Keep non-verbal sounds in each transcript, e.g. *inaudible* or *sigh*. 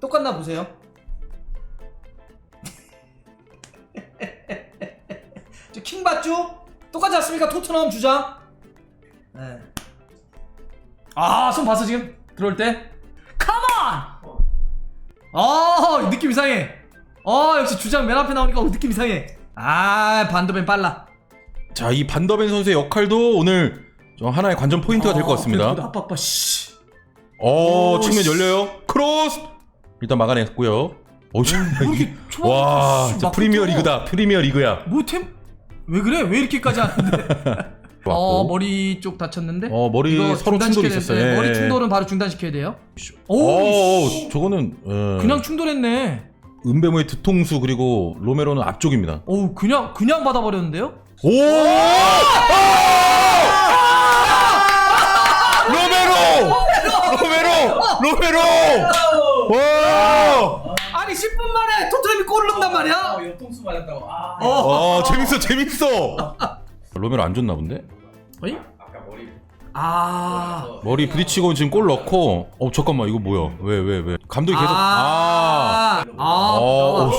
똑같나 보세요. *laughs* 저 킹받죠? 똑같지 않습니까? 토트넘 주장. 네. 아, 손 봤어 지금? 들어올 때? 컴온! 아, 느낌 이상해. 아, 역시 주장 맨 앞에 나오니까 어, 느낌 이상해. 아, 반도벤 빨라. 자, 이 반더벤 선수의 역할도 오늘 좀 하나의 관전 포인트가 될 것 같습니다. 아빠 아빠 씨. 어, 오, 측면 씨. 열려요. 크로스! 일단 막아냈고요. 어, 이렇게 *laughs* 초반부터 와, 씨, 진짜 막 프리미어 붙어. 리그다. 프리미어 리그야. 뭐 템? 왜 그래? 왜 이렇게까지 하는데? *laughs* 어 왔고. 머리 쪽 다쳤는데. 어, 머리 이거 서로 중단시켜야 충돌이 돼. 있었어요. 네, 예, 머리 예. 충돌은 바로 중단시켜야 돼요. 오, 오, 씨. 저거는 예. 그냥 충돌했네. 은배모의 뒤통수 그리고 로메로는 앞쪽입니다. 오, 그냥 그냥 받아버렸는데요? 오! 로메로! 로메로! 로메로! 와! 아니 10분 만에 토트넘이 골을 넣는단 말이야? 어, 옆통수 맞았다고. 아. 어. 와, 재밌어, 재밌어. *laughs* 로메로 안 좋나 본데? 어이? 아까 머리. 아. 머리 부딪히고 지금 골 넣고 어 잠깐만 이거 뭐야? 왜 왜 왜? 감독이 계속 아. 아. 아. 어, 오, 씨.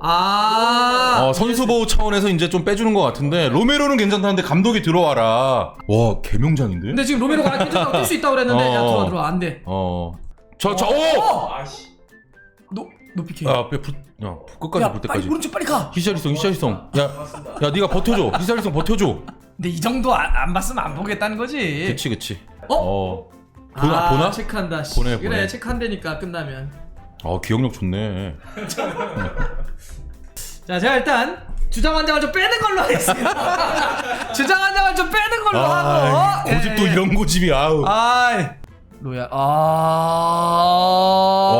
아. 어, 선수 보호 차원에서 이제 좀 빼주는 것 같은데 로메로는 괜찮다는데 감독이 들어와라. 와 개명장인데? 근데 지금 로메로가 괜찮다고 뛸수 있다고 그랬는데 야 어. 들어와 들어와 안 돼. 어. 저, 저, 오! 아씨. 노 높이 캐. 아, 앞에 불, 야, 끝까지 야 볼 빨리 때까지. 오른쪽 빨리 가. 히샬리송, 히샬리송. 야. 야, 네가 버텨줘. 히샬리송 버텨줘. 근데 이 정도 안, 안 봤으면 안 보겠다는 거지. 그치, 그치. 어? 어. 보나, 아, 보나? 체크한다. 씨. 보내, 그래 보내. 체크한다니까 끝나면. 어, 기억력 좋네. *laughs* 자 제가 일단 주장 한 장을 좀 빼는 걸로 하겠습니다. *laughs* 주장 한 장을 좀 빼는 걸로 아, 하고. 고집도 예, 예. 이런 고집이 아우. 아. 로야. 아. 맞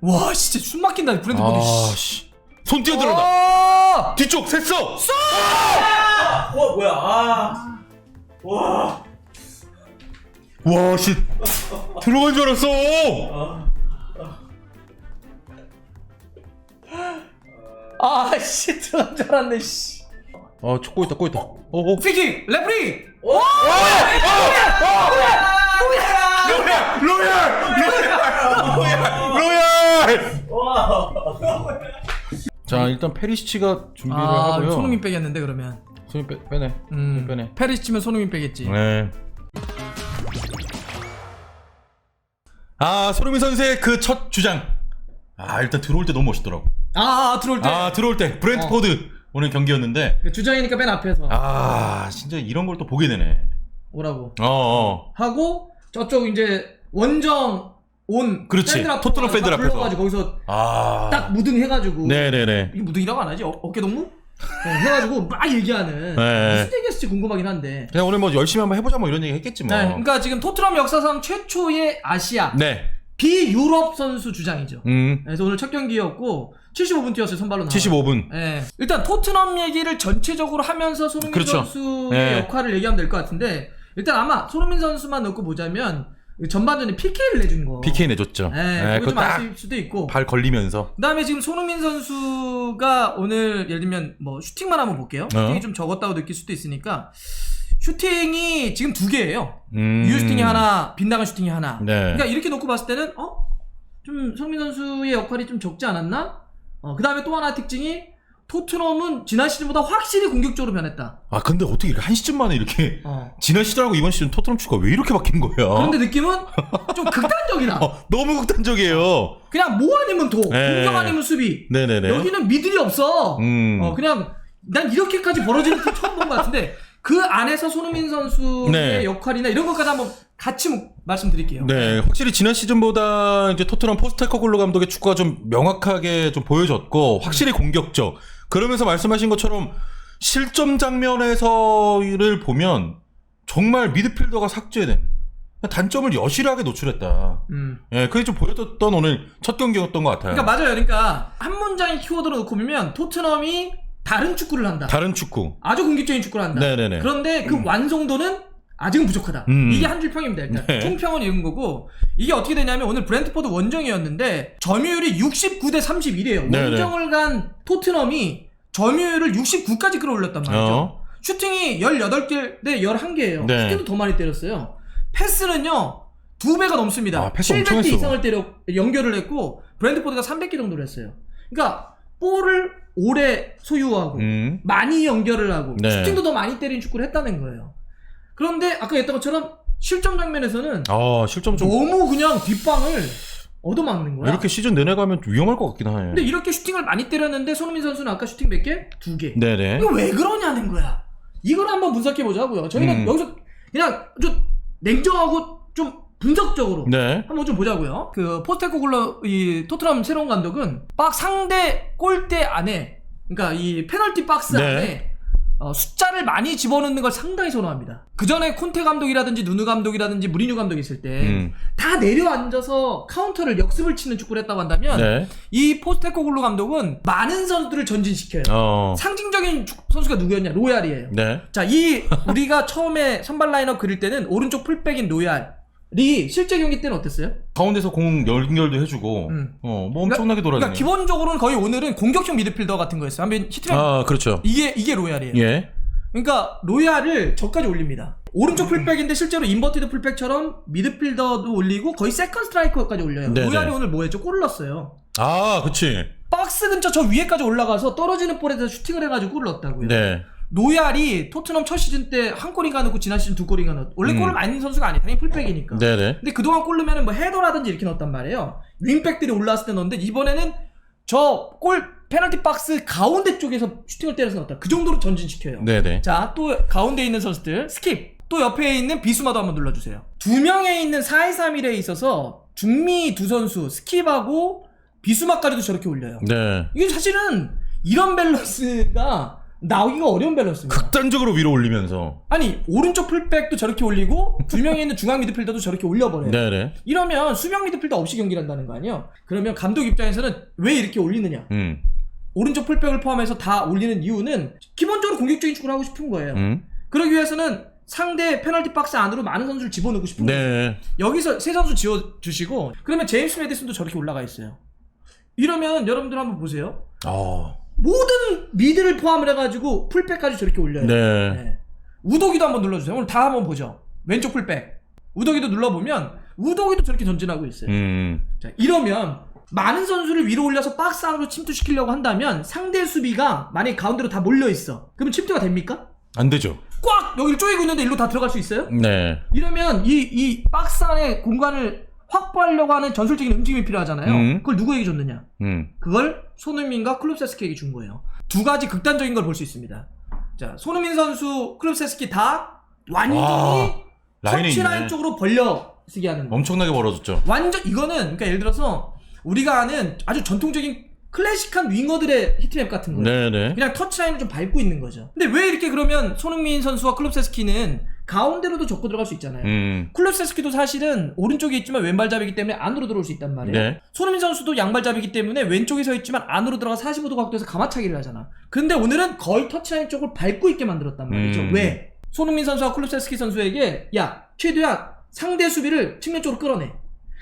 와 진짜 숨 막힌다 브랜드 보드. 아, 씨. 손 뛰어들어다. 아! 뒤쪽 샜어. 와 뭐야? 아. 와. 와, 씨. 들어간 줄 알았어. 아. 아, 씨, 들어간 줄 알았네, 씨. 아, 저 꼬있다, 꼬있다. 어, 어. 피킹! 레프리! 와. 로얄! 로얄! 로얄! 와. 자, 일단 페리시치가 준비를 아, 하고요. 손흥민 빼겠는데, 그러면. 손이 빼, 빼네. 음, 빼네. 페리스 치면 손흥민 빼겠지. 네. 아, 손흥민 선수의 그 첫 주장. 아, 일단 들어올 때 너무 멋있더라고. 아, 아, 들어올 때. 아, 들어올 때 브렌트포드 오늘 경기였는데 그 주장이니까 맨 앞에서 아, 진짜 이런 걸 또 보게 되네. 오라고. 어, 어. 하고, 저쪽 이제 원정 온. 그렇지. 팬들 앞으로 토트넘 팬들 딱 앞에서. 불러가지고 거기서 아. 딱 무등 해가지고. 네네네. 이게 무등이라고 안 하지? 어, 어깨 동무? 네, 해가지고 막 얘기하는. 네. 무슨 얘기했을지 궁금하긴 한데. 그냥 오늘 뭐 열심히 한번 해보자 뭐 이런 얘기 했겠지 뭐. 네, 그러니까 지금 토트넘 역사상 최초의 아시아 네. 비유럽 선수 주장이죠. 음. 그래서 오늘 첫 경기였고 75분 뛰었어요 선발로 나와. 75분. 예. 일단 토트넘 얘기를 전체적으로 하면서 손흥민 그렇죠. 선수의 네. 역할을 얘기하면 될 것 같은데 일단 아마 손흥민 선수만 넣고 보자면 전반전에 PK를 내준 거. PK 내줬죠. 예, 네, 그거 그거 좀딱 아실 수도 있고. 발 걸리면서. 그다음에 지금 손흥민 선수가 오늘 예를 들면 뭐 슈팅만 한번 볼게요. 어. 슈팅이 좀 적었다고 느낄 수도 있으니까 슈팅이 지금 두 개예요. 음. 유효 슈팅이 하나, 빗나간 슈팅이 하나. 네. 그러니까 이렇게 놓고 봤을 때는 어? 좀 성민 선수의 역할이 좀 적지 않았나? 어, 그 다음에 또 하나 특징이 토트넘은 지난 시즌보다 확실히 공격적으로 변했다. 아 근데 어떻게 이렇게 한 시즌 만에 이렇게 어. 지난 시즌하고 이번 시즌 토트넘 축구가 왜 이렇게 바뀐 거야? 그런데 느낌은 좀 극단적이다. *laughs* 어, 너무 극단적이에요. 그냥 뭐 아니면 도, 네. 공격 아니면 수비. 네네네. 여기는 미들이 없어. 음. 어, 그냥 난 이렇게까지 벌어지는 팀 처음 본 것 같은데 그 안에서 손흥민 선수의 네. 역할이나 이런 것까지 한번 같이 뭐- 말씀드릴게요. 네, 확실히 지난 시즌보다 이제 토트넘 포스테커글로 감독의 축구가 좀 명확하게 좀 보여졌고 확실히 공격적. 그러면서 말씀하신 것처럼 실점 장면에서를 보면 정말 미드필더가 삭제된 단점을 여실하게 노출했다. 음. 예, 그게 좀 보여줬던 오늘 첫 경기였던 것 같아요. 그러니까 맞아요. 그러니까 한 문장의 키워드로 놓고 보면 토트넘이 다른 축구를 한다. 다른 축구. 아주 공격적인 축구를 한다. 네네네. 그런데 그 완성도는 아직은 부족하다. 음. 이게 한 줄 평입니다. 일단 네. 총평은 이런 거고 이게 어떻게 되냐면 오늘 브랜트포드 원정이었는데 점유율이 69대 31이에요. 네네. 원정을 간 토트넘이 점유율을 69까지 끌어올렸단 말이죠. 어. 슈팅이 18개 대 11개예요. 네. 슈팅도 더 많이 때렸어요. 패스는요. 두 배가 넘습니다. 아, 패스 엄청 700개 했어. 이상을 때려 연결을 했고 브랜드포드가 300개 정도를 했어요. 그러니까 볼을 오래 소유하고 음. 많이 연결을 하고 네. 슈팅도 더 많이 때린 축구를 했다는 거예요. 그런데 아까 했던 것처럼 실점 장면에서는 아, 실점 좀 너무 그냥 뒷방을 얻어맞는 거야. 이렇게 시즌 내내 가면 위험할 것 같긴 하네. 근데 이렇게 슈팅을 많이 때렸는데 손흥민 선수는 아까 슈팅 몇 개? 두 개. 네네. 이거 왜 그러냐는 거야. 이걸 한번 분석해 보자고요. 저희는 음. 여기서 그냥 좀 냉정하고 좀 분석적으로 네. 한번 좀 보자고요. 그 포스테코 글러 이 토트넘 새로운 감독은 박 상대 골대 안에 그러니까 이 페널티 박스 네. 안에 어, 숫자를 많이 집어넣는 걸 상당히 선호합니다. 그 전에 콘테 감독이라든지 누누 감독이라든지 무리뉴 감독이 있을 때 음. 다 내려앉아서 카운터를 역습을 치는 축구를 했다고 한다면 네. 이 포스테코글로 감독은 많은 선수들을 전진시켜요. 어. 상징적인 축- 선수가 누구였냐? 로얄이에요. 네. 자, 이 우리가 처음에 선발 라인업 그릴 때는 오른쪽 풀백인 로얄 이 실제 경기 때는 어땠어요? 가운데서 공 연결도 해주고, 음. 어, 뭐 엄청나게 그러니까 돌아다니네. 기본적으로는 거의 오늘은 공격형 미드필더 같은 거였어요. 한번 히트맨 아, 그렇죠. 이게 이게 로얄이에요. 예. 그러니까 로얄을 저까지 올립니다. 오른쪽 풀백인데 실제로 인버티드 풀백처럼 미드필더도 올리고 거의 세컨 스트라이커까지 올려요. 네네. 로얄이 오늘 뭐 했죠? 골을 넣었어요. 아, 그치. 박스 근처 저 위에까지 올라가서 떨어지는 볼에 대해서 슈팅을 해가지고 골을 넣었다고요. 네. 노얄이 토트넘 첫 시즌 때 한 골인가 넣고 지난 시즌 두 골인가 넣었. 원래 음. 골을 많이 넣는 선수가 아니에요. 당연히 풀백이니까. 네네. 근데 그동안 골 넣으면 뭐 헤더라든지 이렇게 넣었단 말이에요. 윙백들이 올라왔을 때 넣었는데 이번에는 저 골 페널티 박스 가운데 쪽에서 슈팅을 때려서 넣었다. 그 정도로 전진시켜요. 네네. 자, 또 가운데 있는 선수들 스킵. 또 옆에 있는 비수마도 한번 눌러주세요. 두 명에 있는 4-2-3-1에 있어서 중미 두 선수 스킵하고 비수마까지도 저렇게 올려요. 네. 이게 사실은 이런 밸런스가 나오기가 어려운 밸런스입니다. 극단적으로 위로 올리면서. 아니 오른쪽 풀백도 저렇게 올리고 두 명에 있는 중앙 미드필더도 저렇게 올려버려요. 네네. 이러면 수명 미드필더 없이 경기를 한다는 거 아니에요? 그러면 감독 입장에서는 왜 이렇게 올리느냐? 음. 오른쪽 풀백을 포함해서 다 올리는 이유는 기본적으로 공격적인 축구를 하고 싶은 거예요. 음. 그러기 위해서는 상대 페널티 박스 안으로 많은 선수를 집어넣고 싶은 거예요. 네. 여기서 세 선수 지워주시고 그러면 제임스 메디슨도 저렇게 올라가 있어요. 이러면 여러분들 한번 보세요. 아. 모든 미드를 포함을 해가지고 풀백까지 저렇게 올려요. 네. 네. 우도기도 한번 눌러주세요. 오늘 다 한번 보죠. 왼쪽 풀백. 우도기도 눌러보면 우도기도 저렇게 전진하고 있어요. 음. 자, 이러면 많은 선수를 위로 올려서 박스 안으로 침투시키려고 한다면 상대 수비가 만약에 가운데로 다 몰려 있어. 그러면 침투가 됩니까? 안 되죠. 꽉 여기를 쪼이고 있는데 일로 다 들어갈 수 있어요? 네. 이러면 이, 이 박스 안에 공간을 확보하려고 하는 전술적인 움직임이 필요하잖아요. 음. 그걸 누구에게 줬느냐? 음. 그걸 손흥민과 클롭세스키에게 준 거예요. 두 가지 극단적인 걸 볼 수 있습니다. 자, 손흥민 선수, 클롭세스키 다 완전히 와, 라인에 터치 있네. 라인 쪽으로 벌려 쓰게 하는 거. 엄청나게 벌어졌죠. 완전 이거는 그러니까 예를 들어서 우리가 아는 아주 전통적인 클래식한 윙어들의 히트맵 같은 거예요. 네네. 그냥 터치라인을 좀 밟고 있는 거죠. 근데 왜 이렇게 그러면 손흥민 선수와 클롭세스키는 가운데로도 접고 들어갈 수 있잖아요. 음. 클롭세스키도 사실은 오른쪽에 있지만 왼발잡이기 때문에 안으로 들어올 수 있단 말이에요. 네. 손흥민 선수도 양발잡이기 때문에 왼쪽에 서 있지만 안으로 들어가 45도 각도에서 가마차기를 하잖아. 근데 오늘은 거의 터치라인 쪽을 밟고 있게 만들었단 말이죠. 음. 왜? 손흥민 선수와 클롭세스키 선수에게 야 최대한 상대 수비를 측면 쪽으로 끌어내.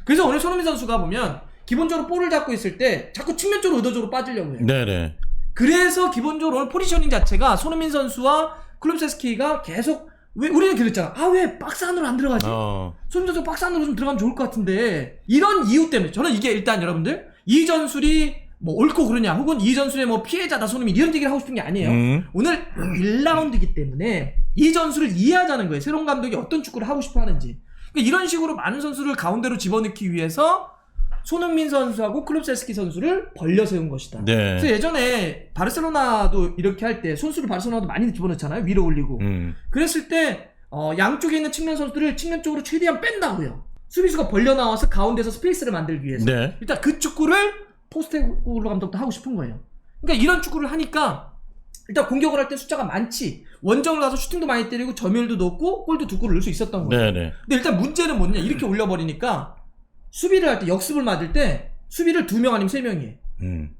그래서 오늘 손흥민 선수가 보면 기본적으로 볼을 잡고 있을 때 자꾸 측면 쪽으로 의도적으로 빠지려고 해요. 네네. 그래서 기본적으로 오늘 포지셔닝 자체가 손흥민 선수와 클롭세스키가 계속 왜 우리는 그랬잖아. 아 왜 박스 안으로 안 들어가지? 어. 손흥민 박스 안으로 좀 들어가면 좋을 것 같은데 이런 이유 때문에 저는 이게 일단 여러분들 이 전술이 뭐 옳고 그러냐 혹은 이 전술의 뭐 피해자다 손흥민 이런 얘기를 하고 싶은 게 아니에요. 음. 오늘 1라운드이기 때문에 이 전술을 이해하자는 거예요. 새로운 감독이 어떤 축구를 하고 싶어 하는지. 그러니까 이런 식으로 많은 선수를 가운데로 집어넣기 위해서 손흥민 선수하고 클롭세스키 선수를 벌려 세운 것이다. 네. 그래서 예전에 바르셀로나도 이렇게 할 때 선수를 바르셀로나도 많이 집어넣잖아요. 위로 올리고. 음. 그랬을 때 어, 양쪽에 있는 측면 선수들을 측면 쪽으로 최대한 뺀다고요. 수비수가 벌려 나와서 가운데서 스페이스를 만들기 위해서. 네. 일단 그 축구를 포스테코글로 감독도 하고 싶은 거예요. 그러니까 이런 축구를 하니까 일단 공격을 할 때 숫자가 많지. 원정을 가서 슈팅도 많이 때리고 점유율도 높고 골도 두 골을 넣을 수 있었던 거예요. 네네. 근데 일단 문제는 뭐냐? 이렇게 올려버리니까 수비를 할 때 역습을 맞을 때 수비를 두 명 아니면 세 명이 해. 음.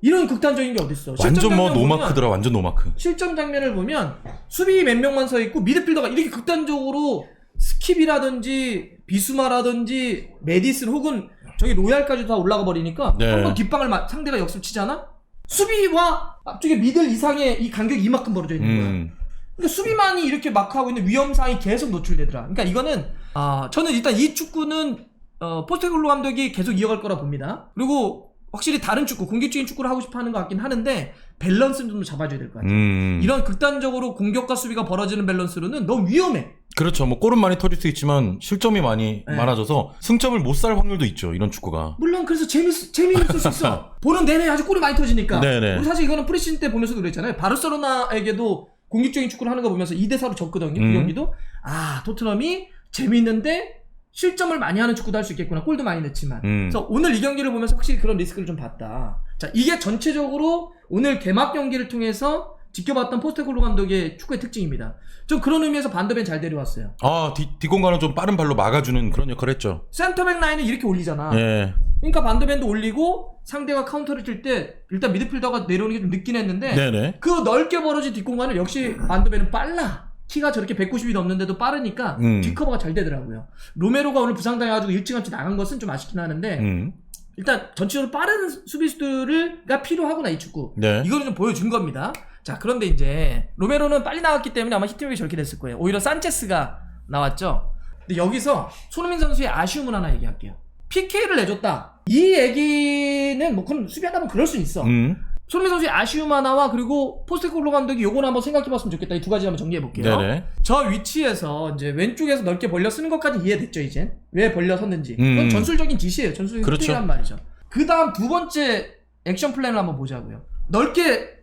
이런 극단적인 게 어딨어? 완전 뭐 노마크더라. 완전 노마크. 실점 장면을 보면 수비 몇 명만 서 있고 미드필더가 이렇게 극단적으로 스킵이라든지 비수마라든지 메디슨 혹은 저기 로얄까지 다 올라가 버리니까 네. 한번 뒷방을 마- 상대가 역습 치잖아? 수비와 앞쪽에 미들 이상의 이 간격이 이만큼 벌어져 있는 거야. 음. 그러니까 수비만이 이렇게 마크하고 있는 위험상이 계속 노출되더라. 그러니까 이거는 아 저는 일단 이 축구는 어, 포스테글로 감독이 계속 이어갈 거라 봅니다. 그리고 확실히 다른 축구, 공격적인 축구를 하고 싶어 하는 것 같긴 하는데 밸런스는 좀 잡아줘야 될 것 같아요. 음. 이런 극단적으로 공격과 수비가 벌어지는 밸런스로는 너무 위험해. 그렇죠. 뭐 골은 많이 터질 수 있지만 실점이 많이 네. 많아져서 승점을 못 살 확률도 있죠. 이런 축구가. 물론 그래서 재밌 재미있을 수 있어. 보는 내내 아주 골이 많이 터지니까. 네네. 우리 사실 이거는 프리시즌 때 보면서도 그랬잖아요. 바르셀로나에게도 공격적인 축구를 하는 거 보면서 2대 4로 졌거든요. 음. 그 경기도 아 토트넘이 재미있는데 실점을 많이 하는 축구도 할 수 있겠구나. 골도 많이 넣지만. 음. 그래서 오늘 이 경기를 보면서 확실히 그런 리스크를 좀 봤다. 자 이게 전체적으로 오늘 개막 경기를 통해서 지켜봤던 포스테콜로 감독의 축구의 특징입니다. 좀 그런 의미에서 반더벤 잘 데려왔어요. 아, 뒷, 뒷공간을 좀 빠른 발로 막아주는 그런 역할을 했죠. 센터백 라인을 이렇게 올리잖아. 예. 그러니까 반더벤도 올리고 상대가 카운터를 칠 때 일단 미드필더가 내려오는 게 좀 늦긴 했는데 네네. 그 넓게 벌어진 뒷공간을 역시 반더벤은 빨라. 키가 저렇게 190이 넘는데도 빠르니까 음. 뒷커버가 잘 되더라고요. 로메로가 오늘 부상당해가지고 일찌감치 나간 것은 좀 아쉽긴 하는데 음. 일단 전체적으로 빠른 수비수들을가 필요하구나 이 축구. 네. 이거를 좀 보여준 겁니다. 자 그런데 이제 로메로는 빨리 나왔기 때문에 아마 히트맥이 저렇게 됐을 거예요. 오히려 산체스가 나왔죠. 근데 여기서 손흥민 선수의 아쉬움을 하나 얘기할게요. PK를 내줬다. 이 얘기는 뭐 그럼 수비하다면 그럴 수 있어. 음. 손흥민 선수의 아쉬움 하나와 그리고 포스테코글로 감독이 요거는 한번 생각해봤으면 좋겠다. 이 두 가지 한번 정리해볼게요. 네네. 저 위치에서 이제 왼쪽에서 넓게 벌려 쓰는 것까지 이해됐죠 이제 왜 벌려 섰는지 음. 그건 전술적인 지시예요 전술적인 그렇죠. 플레이란 말이죠 그 다음 두 번째 액션 플랜을 한번 보자고요 넓게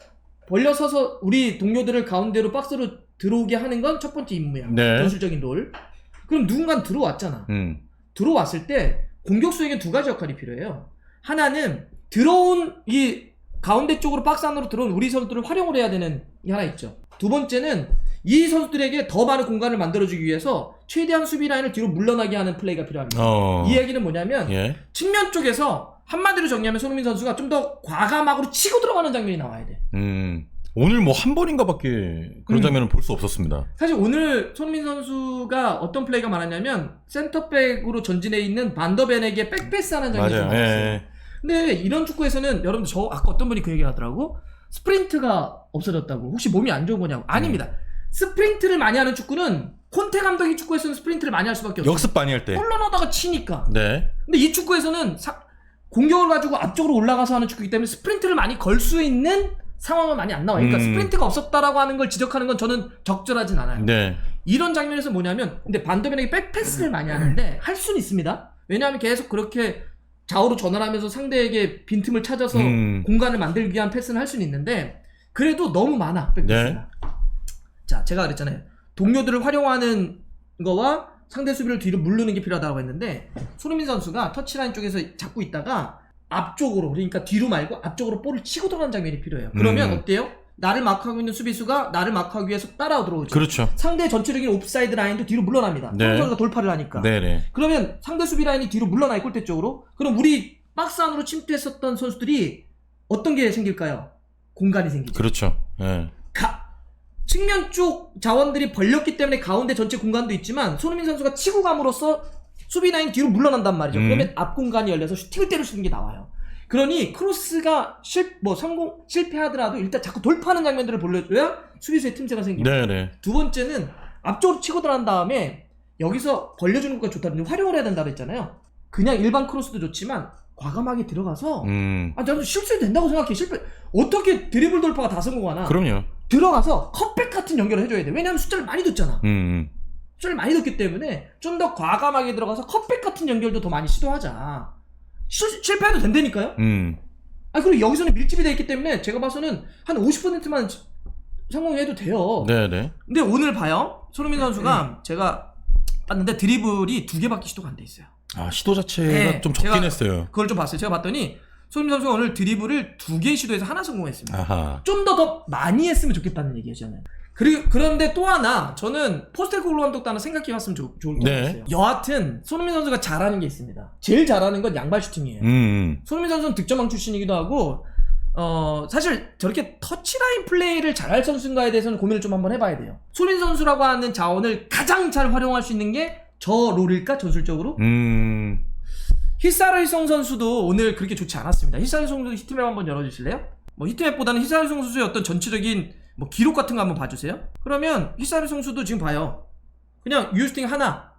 벌려 서서 우리 동료들을 가운데로 박스로 들어오게 하는 건 첫 번째 임무야 네. 전술적인 롤 그럼 누군가 들어왔잖아 음. 들어왔을 때 공격수에게 두 가지 역할이 필요해요 하나는 들어온 이 가운데 쪽으로 박스 안으로 들어온 우리 선수들을 활용을 해야 되는 게 하나 있죠. 두 번째는 이 선수들에게 더 많은 공간을 만들어주기 위해서 최대한 수비 라인을 뒤로 물러나게 하는 플레이가 필요합니다. 어. 이 얘기는 뭐냐면 예. 측면 쪽에서 한마디로 정리하면 손흥민 선수가 좀 더 과감하고 치고 들어가는 장면이 나와야 돼. 음. 오늘 뭐 한 번인가밖에 그런 음. 장면은 볼수 없었습니다. 사실 오늘 손흥민 선수가 어떤 플레이가 많았냐면 센터백으로 전진해 있는 반더벤에게 백패스하는 장면이. 많았어요. 예. 근데 이런 축구에서는 여러분들 저 아까 어떤 분이 그 얘기 하더라고 스프린트가 없어졌다고 혹시 몸이 안 좋은 거냐고 아닙니다 스프린트를 많이 하는 축구는 콘테 감독이 축구에서는 스프린트를 많이 할 수밖에 없어요 역습 많이 할 때. 골로 넣다가 치니까 네. 근데 이 축구에서는 사- 공격을 가지고 앞쪽으로 올라가서 하는 축구이기 때문에 스프린트를 많이 걸 수 있는 상황은 많이 안 나와요 그러니까 음. 스프린트가 없었다라고 하는 걸 지적하는 건 저는 적절하진 않아요 네. 이런 장면에서 뭐냐면 근데 반더벤에게 백패스를 많이 하는데 할 수는 있습니다. 왜냐하면 계속 그렇게 좌우로 전환하면서 상대에게 빈틈을 찾아서 음. 공간을 만들기 위한 패스는 할 수는 있는데 그래도 너무 많아 백패스가. 네. 자 제가 그랬잖아요. 동료들을 활용하는 거와 상대 수비를 뒤로 물르는 게 필요하다고 했는데 손흥민 선수가 터치라인 쪽에서 잡고 있다가 앞쪽으로 그러니까 뒤로 말고 앞쪽으로 볼을 치고 들어가는 장면이 필요해요. 그러면 음. 어때요? 나를 마크하고 있는 수비수가 나를 마크하기 위해서 따라 들어오죠. 그렇죠. 상대 전체적인 옵사이드 라인도 뒤로 물러납니다. 네. 손 선수가 돌파를 하니까. 네네. 그러면 상대 수비 라인이 뒤로 물러나요 골대 쪽으로. 그럼 우리 박스 안으로 침투했었던 선수들이 어떤 게 생길까요? 공간이 생기죠. 그렇죠. 예. 가- 측면 쪽 자원들이 벌렸기 때문에 가운데 전체 공간도 있지만 손흥민 선수가 치고 감으로써 수비 라인 뒤로 물러난단 말이죠. 음. 그러면 앞 공간이 열려서 슈팅을 때릴 수 있는 게 나와요. 그러니 크로스가 실, 뭐 성공 실패하더라도 일단 자꾸 돌파하는 장면들을 보여줘야 수비수의 틈새가 생깁니다. 네네. 두 번째는 앞쪽으로 치고 들어간 다음에 여기서 벌려주는 것가 좋다는데 활용을 해야 된다고 했잖아요. 그냥 일반 크로스도 좋지만 과감하게 들어가서 음. 아 저는 실수해도 된다고 생각해. 실패 어떻게 드리블 돌파가 다 성공하나? 그럼요. 들어가서 컷백 같은 연결을 해줘야 돼. 왜냐하면 숫자를 많이 뒀잖아. 음, 음. 숫자를 많이 뒀기 때문에 좀 더 과감하게 들어가서 컷백 같은 연결도 더 많이 시도하자. 실, 실패해도 된다니까요? 음. 아 그리고 여기서는 밀집이 돼 있기 때문에 제가 봐서는 한 50%만 성공해도 돼요. 네네. 근데 오늘 봐요. 손흥민 선수가 제가 봤는데 드리블이 두 개밖에 시도가 안 돼 있어요. 아, 시도 자체가 네, 좀 적긴 제가- 했어요. 그걸 좀 봤어요. 제가 봤더니 손흥민 선수가 오늘 드리블을 두 개 시도해서 하나 성공했습니다. 아하. 좀 더 더 많이 했으면 좋겠다는 얘기예요, 저는. 그리고 그런데 또 하나 저는 포스테코글로 감독도 하나 생각해 봤으면 좋, 좋을 것 네. 같아요. 여하튼 손흥민 선수가 잘하는 게 있습니다. 제일 잘하는 건 양발 슈팅이에요. 음, 음. 손흥민 선수는 득점왕 출신이기도 하고 어 사실 저렇게 터치라인 플레이를 잘할 선수인가에 대해서는 고민을 좀 한번 해봐야 돼요. 손흥민 선수라고 하는 자원을 가장 잘 활용할 수 있는 게 저 롤일까 전술적으로? 음. 히사르히송 선수도 오늘 그렇게 좋지 않았습니다. 히사르히송 선수 히트맵 한번 열어주실래요? 뭐 히트맵보다는 히사르송 선수의 어떤 전체적인 뭐 기록 같은 거 한번 봐주세요. 그러면 히사르송 선수도 지금 봐요. 그냥 유슈팅 하나,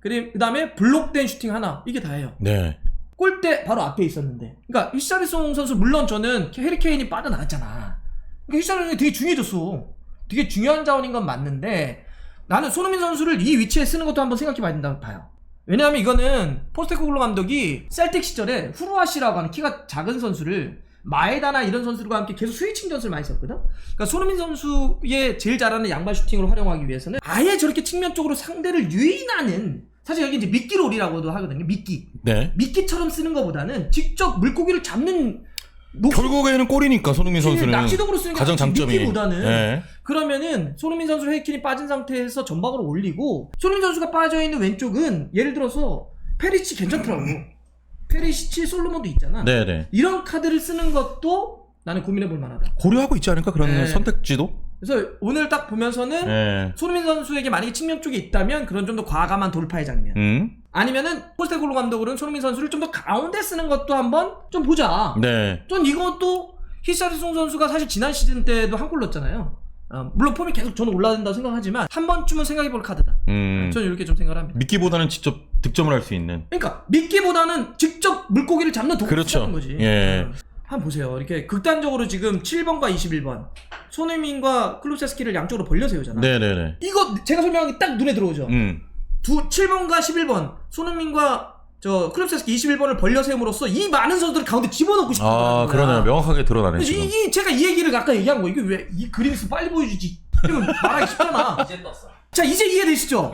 그리고 그다음에 블록된 슈팅 하나 이게 다예요. 네. 골대 바로 앞에 있었는데. 그러니까 히사르송 선수 물론 저는 해리케인이 빠져나갔잖아. 그러니까 히사르송이 되게 중요해졌어. 되게 중요한 자원인 건 맞는데 나는 손흥민 선수를 이 위치에 쓰는 것도 한번 생각해 봐야 된다고 봐요. 왜냐하면 이거는 포스테코글로 감독이 셀틱 시절에 후루아시라고 하는 키가 작은 선수를 마에다나 이런 선수들과 함께 계속 스위칭 전술을 많이 썼거든. 그러니까 손흥민 선수의 제일 잘하는 양발 슈팅을 활용하기 위해서는 아예 저렇게 측면 쪽으로 상대를 유인하는 사실 여기 이제 미끼롤이라고도 하거든요. 미끼. 네. 미끼처럼 쓰는 것보다는 직접 물고기를 잡는 녹 결국에는 골이니까 손흥민 선수는 낚시독으로 쓰는 게 가장 장점이. 미끼보다는 네. 그러면은 손흥민 선수 헤이킨이 빠진 상태에서 전방으로 올리고 손흥민 선수가 빠져 있는 왼쪽은 예를 들어서 페리치 괜찮더라고. 페리시치 솔로몬도 있잖아. 네, 네. 이런 카드를 쓰는 것도 나는 고민해 볼 만하다. 고려하고 있지 않을까 그런 네. 선택지도? 그래서 오늘 딱 보면서는 네. 손흥민 선수에게 만약에 측면 쪽에 있다면 그런 좀 더 과감한 돌파의 장면. 음. 아니면은 포스테골로 감독으로는 손흥민 선수를 좀 더 가운데 쓰는 것도 한번 좀 보자. 네. 전 이것도 히사르송 선수가 사실 지난 시즌 때도 한 골 넣었잖아요. 어, 물론 폼이 계속 저는 올라야 된다고 생각하지만 한 번쯤은 생각해볼 카드다. 음. 저는 이렇게 좀 생각을 합니다. 미끼보다는 직접 득점을 할 수 있는. 그러니까 미끼보다는 직접 물고기를 잡는 그렇죠. 독수라는 거지. 예. 어. 한번 보세요. 이렇게 극단적으로 지금 7번과 21번 손흥민과 클루세스키를 양쪽으로 벌려 세우잖아. 네, 네, 네. 이거 제가 설명한 게 딱 눈에 들어오죠. 음. 두 7번과 11번 손흥민과 저 클럽세스키 21번을 벌려 세움으로써 이 많은 선수들을 가운데 집어넣고 싶은 아, 그러네요. 명확하게 드러나네 그래서 지금. 이, 이 제가 이 얘기를 아까 얘기한 거 이게 왜 이 그림에서 빨리 보여주지? 이러면 말하기 쉽잖아. *laughs* 이제 떴어. 자 이제 이해되시죠?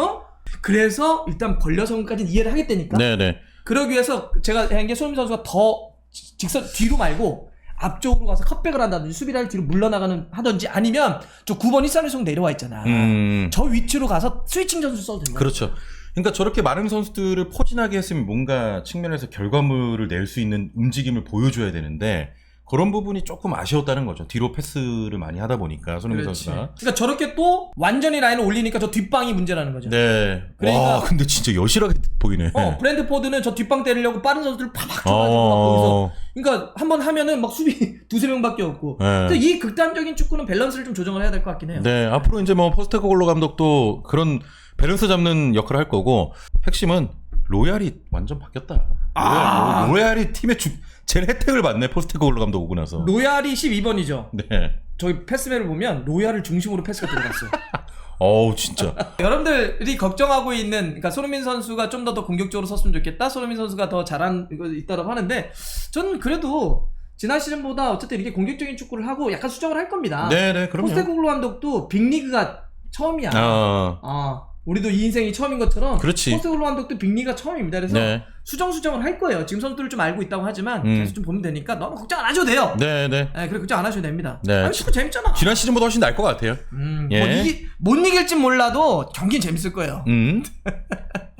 어? 그래서 일단 벌려 세움까지는 이해를 하겠다니까. 네, 네. 그러기 위해서 제가 한 게 손흥민 선수가 더 지- 직선 뒤로 말고 앞쪽으로 가서 컵백을 한다든지 수비를 할 뒤로 물러나가는 하든지 아니면 저 9번 이사르송 내려와 있잖아. 음. 저 위치로 가서 스위칭 전술 써도 된다. 그렇죠. 그러니까 저렇게 많은 선수들을 포진하게 했으면 뭔가 측면에서 결과물을 낼 수 있는 움직임을 보여줘야 되는데 그런 부분이 조금 아쉬웠다는 거죠. 뒤로 패스를 많이 하다 보니까 손흥민 그렇지. 선수가. 그러니까 저렇게 또 완전히 라인을 올리니까 저 뒷방이 문제라는 거죠. 네. 그러니까- 와, 근데 진짜 여실하게 보이네. 어, 브랜드포드는 저 뒷방 때리려고 빠른 선수들 팍팍 쳐가지고 막 거기서 어. 그러니까 한 번 하면은 막 수비 *laughs* 두세 명밖에 없고. 네. 근데 이 극단적인 축구는 밸런스를 좀 조정을 해야 될 것 같긴 해요. 네, 앞으로 이제 뭐 포스테코글로 감독도 그런 밸런스 잡는 역할을 할 거고 핵심은 로얄이 완전 바뀌었다. 아. 로얄, 로얄이 팀의 주, 제일 혜택을 받네 포스테코글로 감독 오고 나서. 로얄이 12번이죠. 네. 저희 패스맨을 보면 로얄을 중심으로 패스가 들어갔어요. *laughs* 어우 진짜. *laughs* 여러분들이 걱정하고 있는 그러니까 손흥민 선수가 좀 더 더 공격적으로 섰으면 좋겠다. 손흥민 선수가 더 잘한 이거 있다고 하는데 저는 그래도 지난 시즌보다 어쨌든 이렇게 공격적인 축구를 하고 약간 수정을 할 겁니다. 네네 그럼요. 포스테코글로 감독도 빅리그가 처음이야. 아 아, 우리도 이 인생이 처음인 것처럼 그렇지. 포스테코글로 감독도 빅리그가 처음입니다. 그래서 네. 수정 수정을 할 거예요. 지금 선수들을 좀 알고 있다고 하지만 음. 계속 좀 보면 되니까 너무 걱정 안 하셔도 돼요. 네 네. 네, 그래 걱정 안 하셔도 됩니다. 네. 아니, 축구 재밌잖아. 지난 시즌보다 훨씬 나을 것 같아요. 음, 예. 뭐 이기, 못 이길진 몰라도 경기는 재밌을 거예요. 음. *laughs*